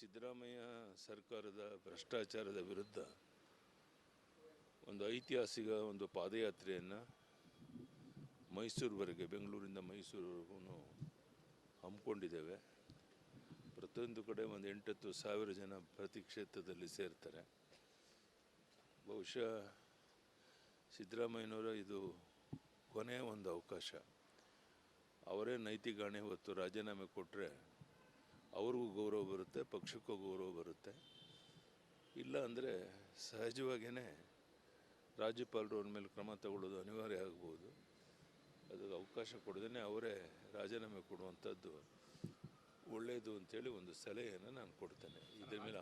ಸಿದ್ದರಾಮಯ್ಯ ಸರ್ಕಾರದ ಭ್ರಷ್ಟಾಚಾರದ ವಿರುದ್ಧ ಒಂದು ಐತಿಹಾಸಿಕ ಒಂದು ಪಾದಯಾತ್ರೆಯನ್ನು ಮೈಸೂರುವರೆಗೆ, ಬೆಂಗಳೂರಿಂದ ಮೈಸೂರುವರೆಗೂ ಹಮ್ಮಿಕೊಂಡಿದ್ದೇವೆ. ಪ್ರತಿಯೊಂದು ಕಡೆ ಒಂದು ಎಂಟತ್ತು ಸಾವಿರ ಜನ ಪ್ರತಿ ಕ್ಷೇತ್ರದಲ್ಲಿ ಸೇರ್ತಾರೆ. ಬಹುಶಃ ಸಿದ್ದರಾಮಯ್ಯನವರ ಇದು ಕೊನೆಯ ಒಂದು ಅವಕಾಶ. ಅವರೇ ನೈತಿಕ ಹೊತ್ತು ರಾಜೀನಾಮೆ ಕೊಟ್ಟರೆ ಅವ್ರಿಗೂ ಗೌರವ ಬರುತ್ತೆ. ಪಕ್ಷಕ್ಕೂ ಗೌರವ ಬರುತ್ತೆ. ಇಲ್ಲ ಅಂದರೆ ಸಹಜವಾಗಿಯೇ ರಾಜ್ಯಪಾಲರು ಅವ್ರ ಮೇಲೆ ಕ್ರಮ ತಗೊಳ್ಳೋದು ಅನಿವಾರ್ಯ ಆಗ್ಬೋದು. ಅದಕ್ಕೆ ಅವಕಾಶ ಕೊಡದೇ ಅವರೇ ರಾಜೀನಾಮೆ ಕೊಡುವಂಥದ್ದು ಒಳ್ಳೆಯದು ಅಂತೇಳಿ ಒಂದು ಸಲಹೆಯನ್ನು ನಾನು ಕೊಡ್ತೇನೆ. ಇದರ ಮೇಲೆ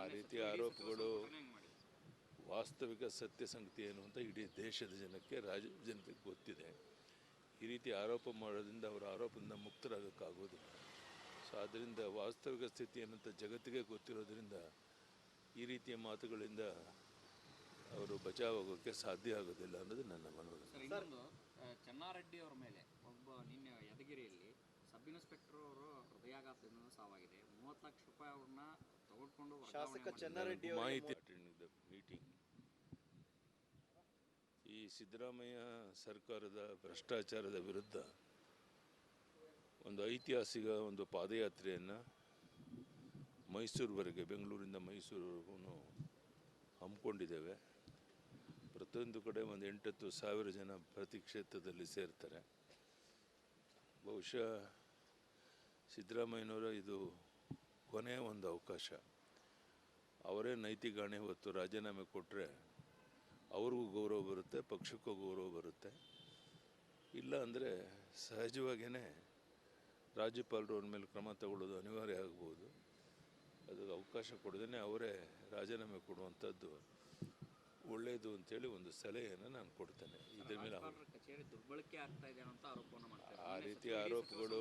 ಆ ರೀತಿ ಆರೋಪಗಳು? ವಾಸ್ತವಿಕ ಸತ್ಯ ಸಂಗತಿ ಏನು ಅಂತ ಇಡೀ ದೇಶದ ಜನಕ್ಕೆ ರಾಜ ಜನತೆಗೆ ಗೊತ್ತಿದೆ. ಈ ರೀತಿ ಆರೋಪ ಮಾಡೋದ್ರಿಂದ ಅವರ ಆರೋಪದಿಂದ ಮುಕ್ತರಾಗೋಕ್ಕಾಗೋದಿಲ್ಲ. ಸೊ ಆದ್ದರಿಂದ ವಾಸ್ತವಿಕ ಸ್ಥಿತಿ ಏನಂತ ಜಗತ್ತಿಗೆ ಗೊತ್ತಿರೋದ್ರಿಂದ ಈ ರೀತಿಯ ಮಾತುಗಳಿಂದ ಅವರು ಬಚಾವಾಗೋಕ್ಕೆ ಸಾಧ್ಯ ಆಗೋದಿಲ್ಲ ಅನ್ನೋದು ನನ್ನ ಮನವಿ ಇನ್ನೊಂದು ಚೆನ್ನಾರೆಡ್ಡಿ ಅವರ ಮೇಲೆ ಒಬ್ಬ ನಿನ್ನೆ ಯದಗಿರಿಯಲ್ಲಿ ಸಬ್ ಇನ್ಸ್ಪೆಕ್ಟರ್ ಅವರು ಹೃದಯಾಘಾತದಿಂದ ಸಾವಾಗಿದೆ. ಮೂವತ್ತು ಲಕ್ಷ ರೂಪಾಯಿ ಅವ್ರನ್ನ ತಗೊಂಡ್ಕೊಂಡು ಶಾಸಕ ಚೆನ್ನಾರೆಡ್ಡಿ ಮಾಹಿತಿ ಮೀಟಿಂಗ್ ಈ ಸಿದ್ದರಾಮಯ್ಯ ಸರ್ಕಾರದ ಭ್ರಷ್ಟಾಚಾರದ ವಿರುದ್ಧ ಒಂದು ಐತಿಹಾಸಿಕ ಒಂದು ಪಾದಯಾತ್ರೆಯನ್ನು ಮೈಸೂರುವರೆಗೆ, ಬೆಂಗಳೂರಿಂದ ಮೈಸೂರುವರೆಗೂ ಹಮ್ಮಿಕೊಂಡಿದ್ದೇವೆ. ಪ್ರತಿಯೊಂದು ಕಡೆ ಒಂದು ಎಂಟತ್ತು ಸಾವಿರ ಜನ ಪ್ರತಿ ಕ್ಷೇತ್ರದಲ್ಲಿ ಸೇರ್ತಾರೆ. ಬಹುಶಃ ಸಿದ್ದರಾಮಯ್ಯನವರ ಇದು ಕೊನೆಯ ಒಂದು ಅವಕಾಶ. ಅವರೇ ನೈತಿಕ ಹೊತ್ತು ರಾಜೀನಾಮೆ ಕೊಟ್ಟರೆ ಅವ್ರಿಗೂ ಗೌರವ ಬರುತ್ತೆ, ಪಕ್ಷಕ್ಕೂ ಗೌರವ ಬರುತ್ತೆ. ಇಲ್ಲ ಅಂದರೆ ಸಹಜವಾಗಿಯೇ ರಾಜ್ಯಪಾಲರು ಅವ್ರ ಮೇಲೆ ಕ್ರಮ ತಗೊಳ್ಳೋದು ಅನಿವಾರ್ಯ ಆಗ್ಬೋದು. ಅದಕ್ಕೆ ಅವಕಾಶ ಕೊಡದೇ ಅವರೇ ರಾಜೀನಾಮೆ ಕೊಡುವಂಥದ್ದು ಒಳ್ಳೆಯದು ಅಂತೇಳಿ ಒಂದು ಸಲಹೆಯನ್ನು ನಾನು ಕೊಡ್ತೇನೆ. ಇದ್ರ ಮೇಲೆ ಆ ರೀತಿಯ ರೀತಿ ಆರೋಪಗಳು?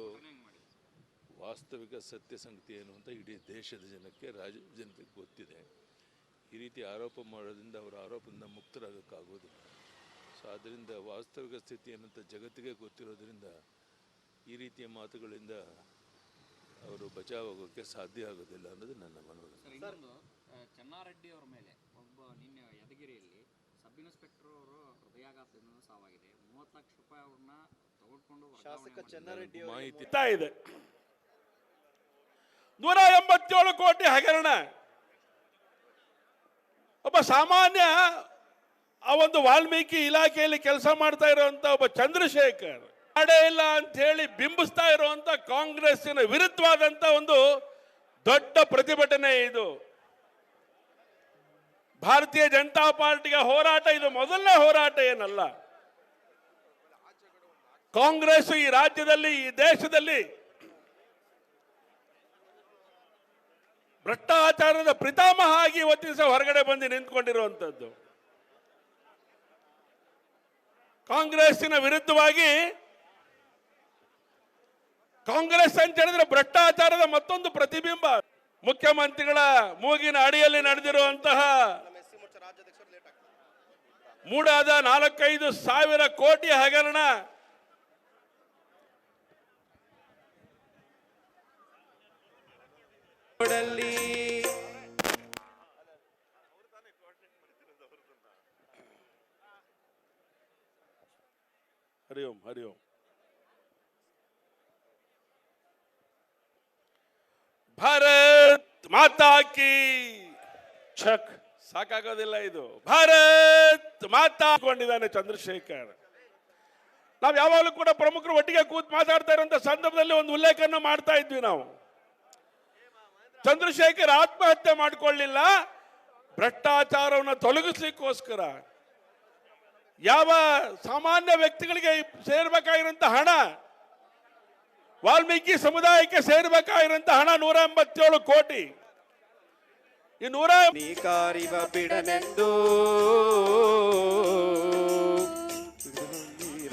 ವಾಸ್ತವಿಕ ಸತ್ಯ ಸಂಗತಿ ಏನು ಅಂತ ಇಡೀ ದೇಶದ ಜನಕ್ಕೆ ರಾಜ್ಯ ಜನತೆಗೆ ಗೊತ್ತಿದೆ. ಈ ರೀತಿ ಆರೋಪ ಮಾಡೋದ್ರಿಂದ ಅವರ ಆರೋಪದಿಂದ ಮುಕ್ತರಾಗೋಕ್ಕಾಗೋದಿಲ್ಲ. ಸೊ ಆದ್ದರಿಂದ ವಾಸ್ತವಿಕ ಸ್ಥಿತಿ ಏನಂತ ಜಗತ್ತಿಗೆ ಗೊತ್ತಿರೋದ್ರಿಂದ ಈ ರೀತಿಯ ಮಾತುಗಳಿಂದ ಅವರು ಬಚಾವಾಗೋಕ್ಕೆ ಸಾಧ್ಯ ಆಗೋದಿಲ್ಲ ಅನ್ನೋದು ನನ್ನ ಮನವಿ ಸರ್ ಇನ್ನೊಂದು ಚೆನ್ನಾರೆಡ್ಡಿ ಅವರ ಮೇಲೆ ಒಬ್ಬ ನಿನ್ನೆ ಯದಗಿರಿಯಲ್ಲಿ ಸಬ್ ಇನ್ಸ್ಪೆಕ್ಟರ್ ಅವರು ಹೃದಯಾಘಾತದಿಂದ ಸಾವಾಗಿದೆ. ಮೂವತ್ತು ಲಕ್ಷ ರೂಪಾಯಿ ಅವ್ರನ್ನ ತಗೊಂಡ್ಕೊಂಡು ಶಾಸಕ ಚನ್ನಾರೆಡ್ಡಿ ಮಾಹಿತಿ ಇದೆ. ನೂರ ಎಂಬತ್ತೇಳು ಕೋಟಿ ಹಗರಣ. ಒಬ್ಬ ಸಾಮಾನ್ಯ ಆ ಒಂದು ವಾಲ್ಮೀಕಿ ಇಲಾಖೆಯಲ್ಲಿ ಕೆಲಸ ಮಾಡ್ತಾ ಇರುವಂತ ಒಬ್ಬ ಚಂದ್ರಶೇಖರ್ ಮಾಡೇ ಇಲ್ಲ ಅಂತ ಹೇಳಿ ಬಿಂಬಿಸ್ತಾ ಇರುವಂತ ಕಾಂಗ್ರೆಸ್ಸಿನ ವಿರುದ್ಧವಾದಂತ ಒಂದು ದೊಡ್ಡ ಪ್ರತಿಭಟನೆ ಇದು. ಭಾರತೀಯ ಜನತಾ ಪಾರ್ಟಿಗೆ ಹೋರಾಟ ಇದು ಮೊದಲನೇ ಹೋರಾಟ ಏನಲ್ಲ. ಕಾಂಗ್ರೆಸ್ ಈ ರಾಜ್ಯದಲ್ಲಿ, ಈ ದೇಶದಲ್ಲಿ ಭ್ರಷ್ಟಾಚಾರದ ಪಿತಾಮಹ ಆಗಿ ಇವತ್ತಿನ ದಿವಸ ಹೊರಗಡೆ ಬಂದು ನಿಂತ್ಕೊಂಡಿರುವಂಥದ್ದು ಕಾಂಗ್ರೆಸ್ಸಿನ ವಿರುದ್ಧವಾಗಿ ಕಾಂಗ್ರೆಸ್ ಅಂತ ಹೇಳಿದ್ರೆ ಭ್ರಷ್ಟಾಚಾರದ ಮತ್ತೊಂದು ಪ್ರತಿಬಿಂಬ. ಮುಖ್ಯಮಂತ್ರಿಗಳ ಮೂಗಿನ ಅಡಿಯಲ್ಲಿ ನಡೆದಿರುವಂತಹ ಮೂಡಾದ ನಾಲ್ಕೈದು ಸಾವಿರ ಕೋಟಿ ಹಗರಣ. ಹರಿ ಓಂ ಹರಿ ಓಂ ಭಾರತ್ ಮಾತಾ ಛಕ್. ಸಾಕಾಗೋದಿಲ್ಲ ಇದು. ಭಾರತ್ ಮಾತಾಕೊಂಡಿದ್ದಾನೆ ಚಂದ್ರಶೇಖರ್. ನಾವು ಯಾವಾಗಲೂ ಕೂಡ ಪ್ರಮುಖರು ಒಟ್ಟಿಗೆ ಕೂತ್ ಮಾತಾಡ್ತಾ ಇರುವಂತ ಸಂದರ್ಭದಲ್ಲಿ ಒಂದು ಉಲ್ಲೇಖನ ಮಾಡ್ತಾ ಇದ್ವಿ ನಾವು. ಚಂದ್ರಶೇಖರ್ ಆತ್ಮಹತ್ಯೆ ಮಾಡಿಕೊಳ್ಳಿಲ್ಲ. ಭ್ರಷ್ಟಾಚಾರವನ್ನು ತೊಲಗಿಸ್ಲಿಕ್ಕೋಸ್ಕರ. ಯಾವ ಸಾಮಾನ್ಯ ವ್ಯಕ್ತಿಗಳಿಗೆ ಸೇರ್ಬೇಕಾಗಿರುವಂತ ಹಣ ವಾಲ್ಮೀಕಿ ಸಮುದಾಯಕ್ಕೆ ಸೇರ್ಬೇಕಾಗಿರುವಂತ ಹಣ ನೂರ ಎಂಬತ್ತೇಳು ಕೋಟಿ. ಈ ನೂರ ನೀ ಕಾರಿವ ಬಿಡನೆಂದು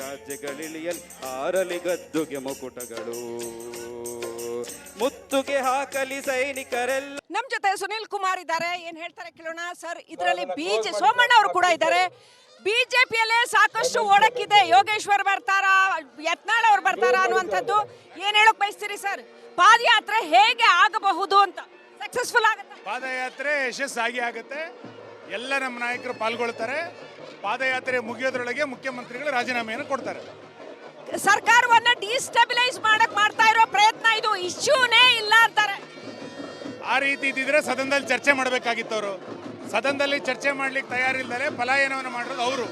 ರಾಜ್ಯಗಳಿಳಿಯಲ್ ಆರಲಿ ಗದ್ದುಗೆ ಮುಕುಟಗಳು ಮುತ್ತುಗೆ ಹಾಕಲಿ ಸೈನಿಕರೆಲ್ಲ. ನಮ್ ಜೊತೆ ಸುನಿಲ್ ಕುಮಾರ್ ಇದ್ದಾರೆ. ಏನ್ ಹೇಳ್ತಾರೆ ಕೇಳೋಣ. ಸರ್ ಇದರಲ್ಲಿ ಬಿಜೆ ಸೋಮಣ್ಣ ಅವರು ಕೂಡ ಇದ್ದಾರೆ. ಬಿಜೆಪಿಯಲ್ಲೇ ಸಾಕಷ್ಟು ಓಡಕ್ಕಿದೆ. ಯೋಗೇಶ್ವರ್ ಬರ್ತಾರ? ಯತ್ನಾಳ್ ಅವ್ರು ಬರ್ತಾರ ಬರ್ತಾರಾ ಅನ್ನುವಂಥದ್ದು. ಏನ್ ಹೇಳಕ್ ಬಯಸ್ತೀರಿ ಸರ್? ಪಾದಯಾತ್ರೆ ಹೇಗೆ ಆಗಬಹುದು ಅಂತ. ಸಕ್ಸಸ್ಫುಲ್ ಆಗುತ್ತೆ. ಪಾದಯಾತ್ರೆ ಯಶಸ್ಸಾಗಿ ಆಗುತ್ತೆ. ಎಲ್ಲ ನಮ್ಮ ನಾಯಕರು ಪಾಲ್ಗೊಳ್ತಾರೆ. ಪಾದಯಾತ್ರೆ ಮುಗಿಯೋದ್ರೊಳಗೆ ಮುಖ್ಯಮಂತ್ರಿಗಳು ರಾಜೀನಾಮೆಯನ್ನು ಕೊಡ್ತಾರೆ. ಸರ್ಕಾರವನ್ನ ಡಿಸ್ಟೆಬಿಲೈಸ್ ಮಾಡಕ್ ಮಾಡ್ತಾ ಇರೋ ಪ್ರಯತ್ನ ಇದು. ಇಶ್ಯೂನೇ ಇಲ್ಲ ಅಂತಾರೆ. ಆ ರೀತಿ ಇದ್ದಿದ್ರೆ ಸದನದಲ್ಲಿ ಚರ್ಚೆ ಮಾಡಬೇಕಾಗಿತ್ತು ಅವರು ಸದನದಲ್ಲಿ ಚರ್ಚೆ ಮಾಡ್ಲಿಕ್ಕೆ ತಯಾರಿಲ್ಲದೆ ಪಲಾಯನವನ್ನು ಮಾಡಿರೋದು ಅವರು.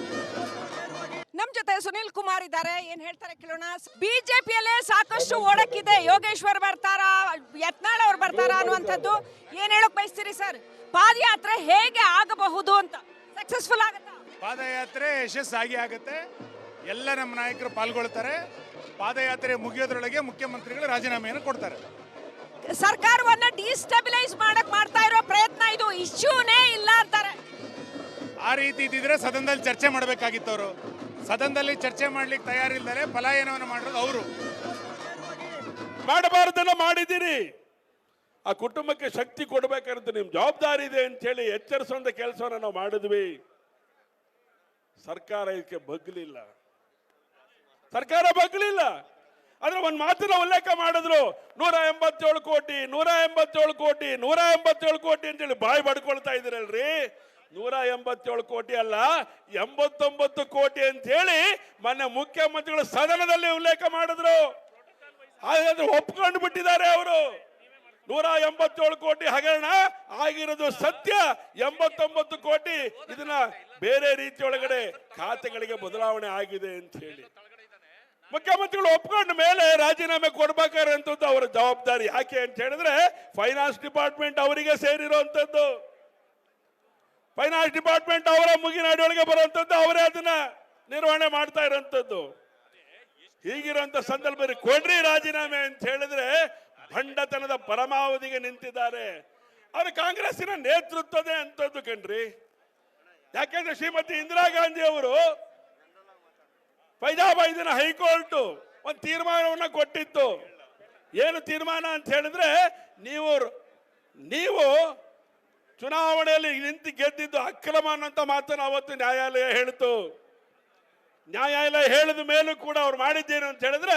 ನಮ್ ಜೊತೆ ಸುನಿಲ್ ಕುಮಾರ್ ಇದ್ದಾರೆ. ಏನ್ ಹೇಳ್ತಾರೆ ಕೇಳೋಣ. ಬಿಜೆಪಿಯಲ್ಲೇ ಸಾಕಷ್ಟು ಓಡಕ್ಕಿದೆ. ಯೋಗೇಶ್ವರ್ ಬರ್ತಾರಾ? ಯತ್ನಾಳ್ ಅವ್ರು ಬರ್ತಾರ ಅನ್ನುವಂಥದ್ದು ಏನ್ ಹೇಳಕ್ ಬಯಸ್ತೀರಿ ಸರ್? ಪಾದಯಾತ್ರೆ ಹೇಗೆ ಆಗಬಹುದು ಅಂತ ಸಕ್ಸಸ್ಫುಲ್ ಆಗುತ್ತಾ? ಪಾದಯಾತ್ರೆ ಯಶಸ್ಸಾಗಿ ಆಗುತ್ತೆ. ಎಲ್ಲ ನಮ್ಮ ನಾಯಕರು ಪಾಲ್ಗೊಳ್ತಾರೆ. ಪಾದಯಾತ್ರೆ ಮುಗಿಯೋದ್ರೊಳಗೆ ಮುಖ್ಯಮಂತ್ರಿಗಳು ರಾಜೀನಾಮೆಯನ್ನು ಕೊಡ್ತಾರೆ. ಸರ್ಕಾರವನ್ನ ಡಿಸ್ಟೆಬಿಲೈಸ್ ಮಾಡಕ್ ಮಾಡ್ತಾ ಇರೋ ಪ್ರಯತ್ನ ಇದು ಇಶ್ಯೂನೇ ಇಲ್ಲ ಅಂತಾರೆ. ಆ ರೀತಿ ಇದ್ದಿದ್ರೆ ಸದನದಲ್ಲಿ ಚರ್ಚೆ ಮಾಡಬೇಕಾಗಿತ್ತು ಅವರು ಸದನದಲ್ಲಿ ಚರ್ಚೆ ಮಾಡ್ಲಿಕ್ಕೆ ತಯಾರಿಲ್ಲದೆ ಪಲಾಯನವನ್ನು ಮಾಡಿರೋದು ಅವರು. ಮಾಡಬಾರ್ದನ್ನ ಮಾಡಿದ್ದೀರಿ. ಆ ಕುಟುಂಬಕ್ಕೆ ಶಕ್ತಿ ಕೊಡಬೇಕಂತ ನಿಮ್ ಜವಾಬ್ದಾರಿ ಇದೆ ಅಂತ ಹೇಳಿ ಎಚ್ಚರಿಸುವಂತ ಕೆಲಸವನ್ನ ನಾವು ಮಾಡಿದ್ವಿ. ಸರ್ಕಾರ ಇದಕ್ಕೆ ಬಗ್ಲಿಲ್ಲ. ಸರ್ಕಾರ ಬಗ್ಲಿಲ್ಲ. ಆದ್ರೆ ಒಂದ್ ಮಾತಿನ ಉಲ್ಲೇಖ ಮಾಡಿದ್ರು, ನೂರ ಎಂಬತ್ತೇಳು ಕೋಟಿ, ನೂರ ಎಂಬತ್ತೇಳು ಕೋಟಿ, ನೂರ ಎಂಬತ್ತೇಳು ಕೋಟಿ ಅಂತೇಳಿ ಬಾಯಿ ಬಡ್ಕೊಳ್ತಾ ಇದ್ರಲ್ರಿ ನೂರ ಎಂಬತ್ತೇಳು ಕೋಟಿ ಅಲ್ಲ, ಎಂಬತ್ತೊಂಬತ್ತು ಕೋಟಿ ಅಂತ ಹೇಳಿ ಮೊನ್ನೆ ಮುಖ್ಯಮಂತ್ರಿಗಳು ಸದನದಲ್ಲಿ ಉಲ್ಲೇಖ ಮಾಡಿದ್ರು. ಹಾಗಾದ್ರೆ ಒಪ್ಕೊಂಡು ಬಿಟ್ಟಿದ್ದಾರೆ ಅವರು. ನೂರ ಎಂಬತ್ತೇಳು ಕೋಟಿ ಹಗರಣ ಆಗಿರೋದು ಸತ್ಯ. ಎಂಬತ್ತೊಂಬತ್ತು ಕೋಟಿ ಇದನ್ನ ಬೇರೆ ರೀತಿಯೊಳಗಡೆ ಖಾತೆಗಳಿಗೆ ಬದಲಾವಣೆ ಆಗಿದೆ ಅಂತ ಹೇಳಿ. ಮುಖ್ಯಮಂತ್ರಿಗಳು ಒಪ್ಕೊಂಡ ಮೇಲೆ ರಾಜೀನಾಮೆ ಕೊಡ್ಬೇಕಾದಂಥದ್ದು ಅವರ ಜವಾಬ್ದಾರಿ. ಯಾಕೆ ಅಂತ ಹೇಳಿದ್ರೆ ಫೈನಾನ್ಸ್ ಡಿಪಾರ್ಟ್ಮೆಂಟ್ ಅವರಿಗೆ ಸೇರಿರುವಂತದ್ದು. ಫೈನಾನ್ಸ್ ಡಿಪಾರ್ಟ್ಮೆಂಟ್ ಅವರ ಮುಗಿನಾಡಿಯೊಳಗೆ ಬರುವಂತದ್ದು ಅವರೇ ಅದನ್ನ ನಿರ್ವಹಣೆ ಮಾಡ್ತಾ ಇರುವಂತದ್ದು. ಹೀಗಿರುವಂತ ಸಂದರ್ಭದಲ್ಲಿ ಕೊಡ್ರಿ ರಾಜೀನಾಮೆ ಅಂತ ಹೇಳಿದ್ರೆ ಭಂಡತನದ ಪರಮಾವಧಿಗೆ ನಿಂತಿದ್ದಾರೆ. ಅವರು ಕಾಂಗ್ರೆಸ್ಸಿನ ನೇತೃತ್ವದೇ ಅಂತದ್ದು ಕಣ್ರಿ. ಯಾಕೆಂದ್ರೆ ಶ್ರೀಮತಿ ಇಂದಿರಾ ಗಾಂಧಿ ಅವರು ಫೈಜಾಬಾಯ್ ದಿನ ಹೈಕೋರ್ಟ್ ಒಂದು ತೀರ್ಮಾನವನ್ನ ಕೊಟ್ಟಿತ್ತು. ಏನು ತೀರ್ಮಾನ ಅಂತ ಹೇಳಿದ್ರೆ ನೀವು ನೀವು ಚುನಾವಣೆಯಲ್ಲಿ ನಿಂತು ಗೆದ್ದಿದ್ದು ಅಕ್ರಮ ಅನ್ನೋಂಥ ಮಾತನ್ನು ಅವತ್ತು ನ್ಯಾಯಾಲಯ ಹೇಳಿತು. ನ್ಯಾಯಾಲಯ ಹೇಳಿದ ಮೇಲೂ ಕೂಡ ಅವ್ರು ಮಾಡಿದ್ದೇನು ಅಂತ ಹೇಳಿದ್ರೆ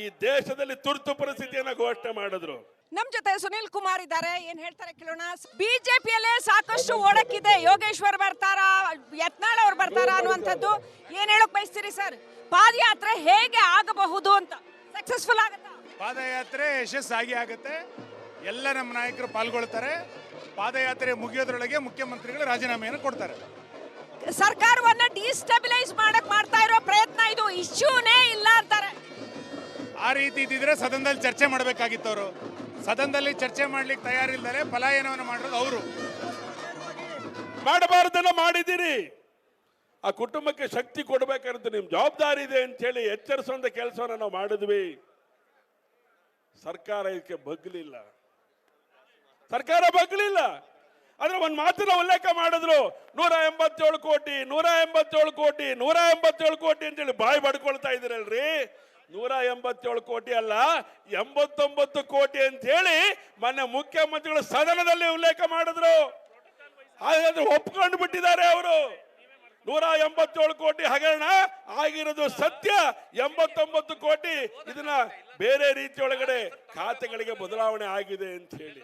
ಈ ದೇಶದಲ್ಲಿ ತುರ್ತು ಪರಿಸ್ಥಿತಿಯನ್ನ ಘೋಷಣೆ ಮಾಡಿದ್ರು. ನಮ್ ಜೊತೆ ಸುನೀಲ್ ಕುಮಾರ್ ಇದ್ದಾರೆ. ಏನ್ ಹೇಳ್ತಾರೆ ಕೇಳೋಣ. ಬಿಜೆಪಿಯಲ್ಲೇ ಸಾಕಷ್ಟು ಓಡಕ್ಕಿದೆ. ಯೋಗೇಶ್ವರ್ ಬರ್ತಾರಾ? ಯತ್ನಾಳ್ ಅವ್ರು ಬರ್ತಾರಾ ಅನ್ನುವಂಥದ್ದು. ಏನ್ ಹೇಳಕ್ ಬಯಸ್ತೀರಿ ಸರ್? ಪಾದಯಾತ್ರೆ ಹೇಗೆ ಆಗಬಹುದು ಅಂತ. ಸಕ್ಸಸ್ಫುಲ್ ಆಗುತ್ತೆ? ಪಾದಯಾತ್ರೆ ಯಶಸ್ಸಾಗಿ ಆಗುತ್ತೆ. ಎಲ್ಲ ನಮ್ಮ ನಾಯಕರು ಪಾಲ್ಗೊಳ್ತಾರೆ. ಪಾದಯಾತ್ರೆ ಮುಗಿಯೋದ್ರೊಳಗೆ ಮುಖ್ಯಮಂತ್ರಿಗಳು ರಾಜೀನಾಮೆಯನ್ನು ಕೊಡ್ತಾರೆ. ಸರ್ಕಾರವನ್ನ ಡಿಸ್ಟೆಬಿಲೈಸ್ ಮಾಡಕ್ ಮಾಡ್ತಾ ಇರೋ ಪ್ರಯತ್ನ ಇದು ಇಶ್ಯೂನೇ ಇಲ್ಲ ಅಂತಾರೆ. ಆ ರೀತಿ ಇದ್ದಿದ್ರೆ ಸದನದಲ್ಲಿ ಚರ್ಚೆ ಮಾಡಬೇಕಾಗಿತ್ತು ಅವರು ಸದನದಲ್ಲಿ ಚರ್ಚೆ ಮಾಡ್ಲಿಕ್ಕೆ ತಯಾರಿಲ್ದರೆ ಪಲಾಯನವನ್ನು ಮಾಡೋದು ಅವರು. ಮಾಡಬಾರ್ದನ್ನ ಮಾಡಿದ್ದೀರಿ. ಆ ಕುಟುಂಬಕ್ಕೆ ಶಕ್ತಿ ಕೊಡಬೇಕಂತ ನಿಮ್ ಜವಾಬ್ದಾರಿ ಇದೆ ಅಂತ ಹೇಳಿ ಎಚ್ಚರಿಸುವಂತ ಕೆಲಸವನ್ನ ನಾವು ಮಾಡಿದ್ವಿ. ಸರ್ಕಾರ ಇದಕ್ಕೆ ಬಗ್ಲಿಲ್ಲ. ಸರ್ಕಾರ ಬಗ್ಲಿಲ್ಲ. ಆದ್ರೆ ಒಂದು ಮಾತಿನ ಉಲ್ಲೇಖ ಮಾಡಿದ್ರು. ನೂರ ಎಂಬತ್ತೇಳು ಕೋಟಿ, ನೂರ ಎಂಬತ್ತೇಳು ಕೋಟಿ, ನೂರ ಎಂಬತ್ತೇಳು ಕೋಟಿ ಅಂತೇಳಿ ಬಾಯಿ ಬಡ್ಕೊಳ್ತಾ ಇದ್ದೀರಲ್ರಿ? ನೂರ ಎಂಬತ್ತೇಳು ಕೋಟಿ ಅಲ್ಲ, ಎಂಬತ್ತೊಂಬತ್ತು ಕೋಟಿ ಅಂತ ಹೇಳಿ ಮೊನ್ನೆ ಮುಖ್ಯಮಂತ್ರಿಗಳು ಸದನದಲ್ಲಿ ಉಲ್ಲೇಖ ಮಾಡಿದ್ರು. ಹಾಗಾದ್ರೆ ಒಪ್ಕೊಂಡು ಬಿಟ್ಟಿದ್ದಾರೆ ಅವರು. ನೂರ ಎಂಬತ್ತೇಳು ಕೋಟಿ ಹಗರಣ ಆಗಿರೋದು ಸತ್ಯ, ಎಂಬತ್ತೊಂಬತ್ತು ಕೋಟಿ ಇದನ್ನ ಬೇರೆ ರೀತಿಯೊಳಗಡೆ ಖಾತೆಗಳಿಗೆ ಬದಲಾವಣೆ ಆಗಿದೆ ಅಂತ ಹೇಳಿ.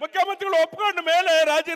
ಮುಖ್ಯಮಂತ್ರಿಗಳು ಒಪ್ಕೊಂಡ ಮೇಲೆ ರಾಜೀನಾಮೆ